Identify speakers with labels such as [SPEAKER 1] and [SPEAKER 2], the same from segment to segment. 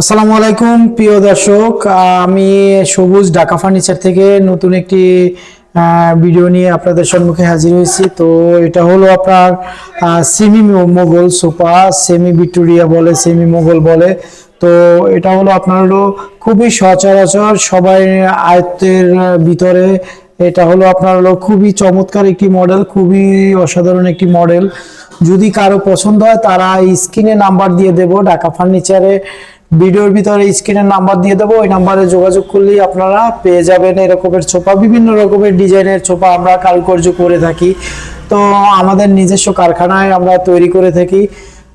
[SPEAKER 1] আসসালামু আলাইকুম, প্রিয় দর্শক। আমি সবুজ ঢাকা ফার্নিচার থেকে নতুন একটি ভিডিও নিয়ে আপনাদের সম্মুখে হাজির হয়েছি। তো এটা হলো আপনার semi Mughal sofa semi Victoria বলে সেমি মোগল বলে। তো এটা হলো আপনার হলো খুবই সচরাচর, সবাই আয়ত্তের ভিতরে। এটা হলো আপনার হলো খুবই চমৎকার একটি মডেল খুবই অসাধারণ একটি মডেল যদি কারও পছন্দ হয়, তারা স্ক্রিনে নাম্বার দিয়ে দেবো, ঢাকা ফার্নিচারে। ভিডিওর ভিতরে স্ক্রিনের নাম্বার দিয়ে দেবো। ওই নাম্বারে যোগাযোগ করলেই আপনারা পেয়ে যাবেন এরকমের ছোপা। বিভিন্ন রকমের ডিজাইনের ছোপা আমরা কারুকার্য করে থাকি। তো আমাদের নিজস্ব কারখানায় আমরা তৈরি করে থাকি।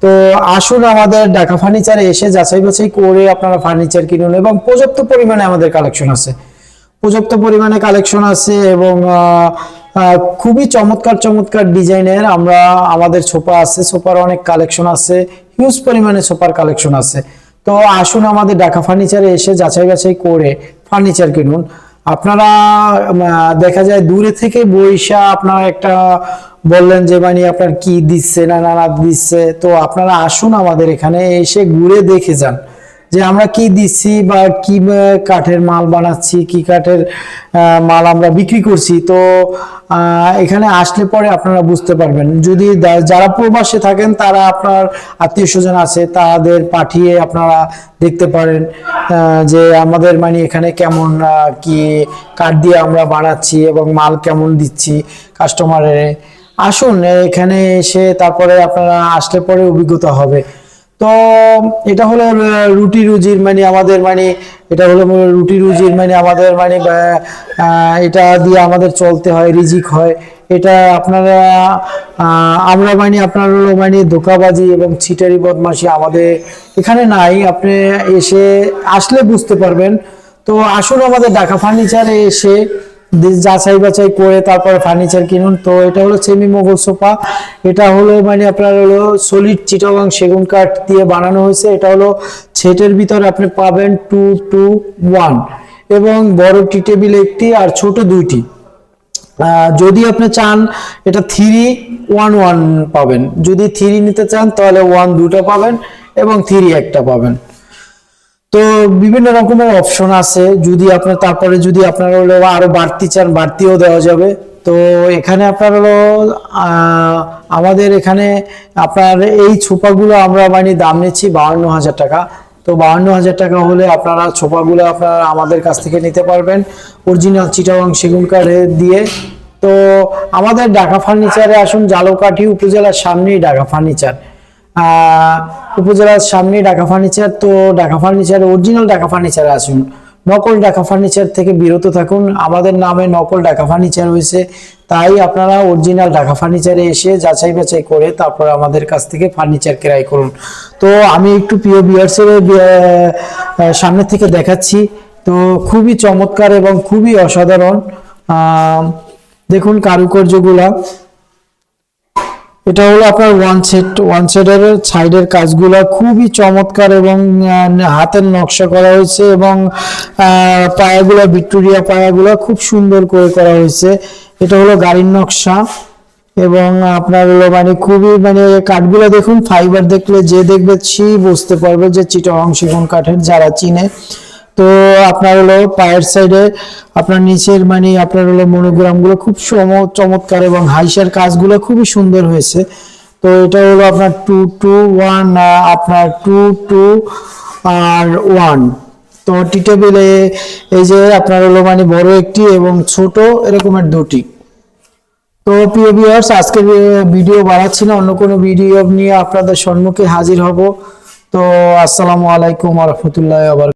[SPEAKER 1] তো আসুন আমাদের ঢাকা ফার্নিচারে এসে যাচাই বাছাই করে আপনারা ফার্নিচার কিনুন এবং পর্যাপ্ত পরিমাণে আমাদের কালেকশন আছে। পর্যাপ্ত পরিমাণে কালেকশন আছে এবং খুবই চমৎকার চমৎকার ডিজাইনের আমরা আমাদের ছোপা আছে। সোফার অনেক কালেকশন আছে। হিউজ পরিমাণে সোফার কালেকশন আছে। তো আসুন আমাদের ঢাকা ফার্নিচারে এসে যাচাই বাছাই করে ফার্নিচার কিনুন। আপনারা দেখা যায় দূরে থেকে বৈশা আপনারা একটা বললেন যে মানে আপনার কি দিচ্ছে না না দিচ্ছে? তো আপনারা আসুন আমাদের এখানে এসে ঘুরে দেখে যান। যে আমরা কি দিচ্ছি বা কি কাঠের মাল বানাচ্ছি, কি কাঠের মাল আমরা বিক্রি করছি, তো এখানে আসলে পরে আপনারা বুঝতে পারবেন। যদি যারা প্রবাসে থাকেন, তারা আপনার আত্মীয় স্বজন আছে, তাদের পাঠিয়ে আপনারা দেখতে পারেন যে আমাদের মানে এখানে কেমন কি কাঠ দিয়ে আমরা বানাচ্ছি এবং মাল কেমন দিচ্ছি কাস্টমারের আসুন, এখানে এসে তারপরে আপনারা আসলে পরে অভিজ্ঞতা হবে। তো, এটা হলো রুটি রুজির মানে আমাদের মানে এটা হলো রুটি রুজির মানে আমাদের মানে এটা দিয়ে আমাদের চলতে হয়, রিজিক হয়। এটা আপনারা আমরা মানে আপনার হলো মানে ধোকাবাজি এবং ছিটারি বদমাশি আমাদের এখানে নাই। আপনি এসে আসলে বুঝতে পারবেন। তো আসুন আমাদের ঢাকা ফার্নিচারে এসে যাচাই বাছাই করে তারপরে ফার্নিচার কিনুন। তো এটা হলো সেমি মোগল সোফা এটা হলো মানে আপনার হলো সলিড চিটাগাং সেগুন কাঠ দিয়ে বানানো হয়েছে। এটা হলো সেটের ভিতরে আপনি পাবেন টু টু ওয়ান এবং বড় টি টেবিল একটি আর ছোট দুইটি। যদি আপনি চান, এটা থ্রি ওয়ান ওয়ান পাবেন। যদি থ্রি নিতে চান, তাহলে ওয়ান দুটো পাবেন এবং থ্রি একটা পাবেন। তো বিভিন্ন রকমের অপশন আছে। যদি আপনার, তারপরে যদি আপনার হলো আরও বাড়তি চান, বাড়তিও দেওয়া যাবে। তো এখানে আপনার হলো আমাদের এখানে আপনার এই ছোপাগুলো আমরা মানে দাম নিচ্ছি বাউন্ন হাজার টাকা। তো বাউন্ন হাজার টাকা হলে আপনারা ছোপাগুলো আপনারা আমাদের কাছ থেকে নিতে পারবেন। অরিজিনাল চিটাগাং সেগুন কাঠে দিয়ে। তো আমাদের ঢাকা ফার্নিচারে আসুন, জালকাঠি উপজেলার সামনেই ঢাকা ফার্নিচার উপজেলার সামনে ঢাকা ফার্নিচার তো Dhaka furniture original Dhaka furniture আসুন। নকল ঢাকা ফার্নিচার থেকে বিরত থাকুন। আমাদের নামে নকল ঢাকা ফার্নিচার হয়েছে তাই আপনারা অরিজিনাল ঢাকা ফার্নিচারে এসে যাচাই বাছাই করে তারপর আমাদের কাছ থেকে ফার্নিচার ক্রয় করুন। তো আমি একটু প্রিয় বিয়ার্সের সামনে থেকে দেখাচ্ছি। তো খুবই চমৎকার এবং খুবই অসাধারণ। দেখুন কারুকার্যগুলা। এটা হলো আপনার ওয়ান সেট ওয়ান সেটের সাইডের কাজগুলো খুবই চমৎকার এবং হাতের নকশা করা হয়েছে এবং পায়াগুলো, ভিক্টোরিয়া পায়াগুলো খুব সুন্দর করে করা হয়েছে। এটা হলো গাড়ির নকশা এবং আপনার হলো মানে খুবই মানে কাঠগুলো দেখুন ফাইবার দেখলে যে দেখবে সেই বুঝতে পারবে যে চিটা অংশ সেগুন কাঠের যারা চিনে। তো আপনার হলো পায়ের সাইডে আপনার নিচের মানে আপনার হলো মনোগ্রামগুলো খুব চম- চমৎকার এবং হাইসের কাজগুলো খুবই সুন্দর হয়েছে। তো এটা হলো আপনার টু টু ওয়ান আপনার টু টু আর ওয়ান তো টি টেবিলে এই যে আপনার হলো মানে বড় একটি এবং ছোট এরকমের দুটি। তো প্রিয় ভিউয়ার্স আজকের ভিডিও বাড়াচ্ছি না, অন্য কোনো ভিডিও নিয়ে আপনাদের সম্মুখে হাজির হব। তো আসসালামু আলাইকুম রহমতুল্লাহ আবার